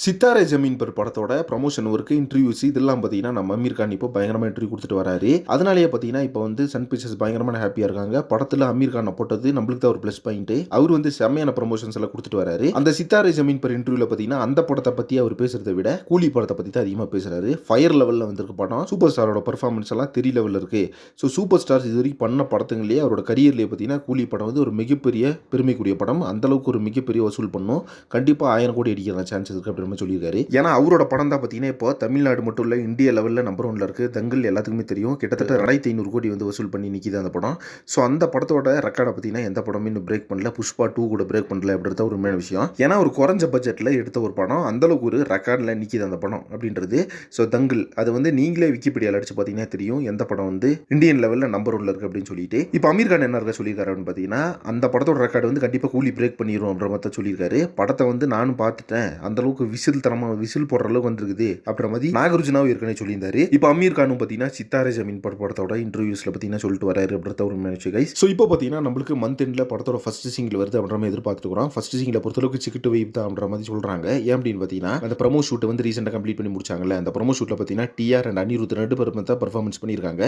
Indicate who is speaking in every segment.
Speaker 1: சித்தாரே ஜமீன் பர் படத்தோட promotion work interviews இதெல்லாம் பார்த்தீங்கன்னா நம்ம அமீர் கான் இப்போ பயங்கரமாக இன்டர்வியூ கொடுத்துட்டு வராரு. அதனாலேயே பார்த்தீங்கன்னா இப்போ வந்து சன் பிக்சர்ஸ் பயங்கரமான ஹாப்பியாக இருக்காங்க. படத்தில் அமீர் கானை போட்டது நம்மளுக்கு தான் ஒரு ப்ளஸ் பாயிண்ட் அவர் வந்து செம்மையான ப்ரமோஷன்ஸ் எல்லாம் கொடுத்துட்டு வராரு. அந்த சித்தாரே ஜமீன் பர் இன்டர்வியூவில் பார்த்தீங்கன்னா அந்த படத்தை பற்றி அவர் பேசுறதை விட கூலி படத்தை பற்றி தான் அதிகமாக பேசுறாரு. ஃபயர் லெவலில் வந்திருக்க படம் சூப்பர் ஸ்டாரோட பர்ஃபார்மன்ஸ் எல்லாம் தெரிய லெவலில் இருக்கு. ஸோ சூப்பர் ஸ்டார்ஸ் இது வரைக்கும் பண்ண படத்துங்களே அவரோட கரியர்லேயே பார்த்தீங்கன்னா கூலி படம் வந்து ஒரு மிகப்பெரிய பெருமைக்குரிய படம். அந்தளவுக்கு ஒரு மிகப்பெரிய வசூல் பண்ணும். கண்டிப்பாக ஆயிரம் கோடி அடிக்கிற சான்சஸ் இருக்கு அப்படின்னு மாதிரி சொல்லியிருக்காரு. ஏன்னா அவரோட படம் தான் பார்த்தீங்கன்னா இப்போ தமிழ்நாடு மட்டும் இல்லை இந்திய லெவலில் நம்பர் ஒன்ல இருக்கு. தங்கல் எல்லாத்துக்குமே தெரியும். கிட்டத்தட்ட ரெண்டாயிரத்தி ஐநூறு கோடி வந்து வசூல் பண்ணி நிற்கிது அந்த படம். ஸோ அந்த படத்தோட ரெக்கார்டை பார்த்தீங்கன்னா எந்த படமே இன்னும் பிரேக் பண்ணல. புஷ்பா டூ கூட பிரேக் பண்ணல அப்படின்றத ஒரு உண்மையான விஷயம். ஏன்னா ஒரு குறைஞ்ச பட்ஜெட்டில் எடுத்த ஒரு படம். அந்த அளவுக்கு ஒரு ரெக்கார்டில் நிற்கிது அந்த படம் அப்படின்றது. ஸோ தங்கல் அது வந்து நீங்களே விக்கிபீடியாவில் அடிச்சு பார்த்தீங்கன்னா தெரியும் எந்த படம் வந்து இந்தியன் லெவலில் நம்பர் ஒன்ல இருக்கு அப்படின்னு சொல்லிட்டு. இப்போ அமீர் கான் என்ன இருக்க சொல்லியிருக்காரு அப்படின்னு பார்த்தீங்கன்னா அந்த படத்தோட ரெக்கார்டு வந்து கண்டிப்பாக கூலி பிரேக் பண்ணிடும் அப்படின்ற மாதிரி சொல்லியிருக்காரு. படத்தை வந்து நானும் பார்த்துட்டேன். அந்த அளவுக்கு விசில் தரமாக விசில் போடுற அளவுக்கு வந்திருக்குது அப்படின்ற மாதிரி நாகார்ஜுனாவும் ஏற்கனவே சொல்லியிருந்தாரு. இப்போ அமீர் கானும் பார்த்தீங்கன்னா சித்தாரே ஜமீன் பட படத்தோட இன்டர்வியூஸில் பார்த்தீங்கன்னா சொல்லிட்டு வராரு அப்படின்றத ஒரு நினைச்சு கைஸ் ஸோ இப்போ பார்த்தீங்கன்னா நம்மளுக்கு மந்த் எண்டில் படத்தோட ஃபர்ஸ்ட் சிங்கிள் வருது அப்படின்ற மாதிரி எதிர்பார்த்துக்கிறோம் ஃபர்ஸ்ட் சிங்கில் பொறுத்தளவுக்கு சிக்கிட்டு வைப் தான் அப்படின்ற மாதிரி சொல்கிறாங்க ஏன் அப்படின்னு பார்த்தீங்கன்னா அந்த ப்ரமோ ஷூட் வந்து ரீசெண்டாக கம்ப்ளீட் பண்ணி முடிச்சாங்கல்ல. அந்த ப்ரமோ ஷூட்டில் பார்த்தீங்கன்னா டிஆர் அண்ட் அனிருத் ரெண்டு பேரும் தான் பர்ஃபார்மன்ஸ் பண்ணியிருக்காங்க.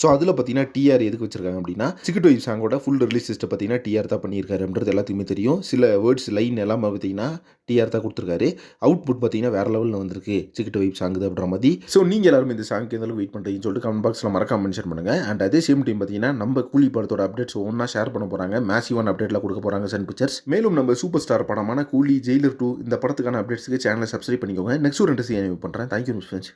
Speaker 1: ஸோ அதில் பார்த்தீங்கன்னா டிஆர் எதுக்கு வச்சிருக்காங்க அப்படின்னா சிக்கிட்டு வைப் சாங்கோட ஃபுல் ரிலீஸ் லிஸ்ட்டை பார்த்தீங்கன்னா டிஆர் தான் பண்ணியிருக்காரு அப்படின்றது எல்லாத்துக்குமே தெரியும். சில வேர்ட்ஸ் லைன் எல்லாம் பார்த்தீங்கன்னா டிஆர் தான் கொடுத்துருக்காரு. அவுட்புட் பார்த்தீங்கன்னா வேற லெவலில் வந்திருக்கு. சிக்கிட்டு வைப் சாங்குது அப்படின்ற மாதிரி. ஸோ நீங்கள் எல்லாருமே இந்த சாங்க்கு எந்த அளவுக்கு வெயிட் பண்ணுறீங்கன்னு சொல்லிட்டு கமெண்ட் பாக்ஸில் மறக்காம மென்ஷன் பண்ணுங்க. அண்ட் அதே சேம் டைம் பார்த்தீங்கன்னா நம்ம கூலி படத்தோட அப்டேட்ஸ் ஒன்றா ஷேர் பண்ண போகிறாங்க மேசிவான அப்டேட்டில் கொடுக்க போகிறாங்க சன் பிக்சர்ஸ் மேலும் நம்ம சூப்பர் ஸ்டார் படமான கூலி ஜெயிலர் டூ இந்த படத்துக்கான அப்டேட்ஸுக்கு சேனலை சப்ஸ்கிரைப் பண்ணிக்கோங்க. நெக்ஸ்ட் ஒரு ரெண்டு சீன் பண்ணுறேன் தேங்க்யூ மிஸ் ஃப்ரெண்ட்ஸ்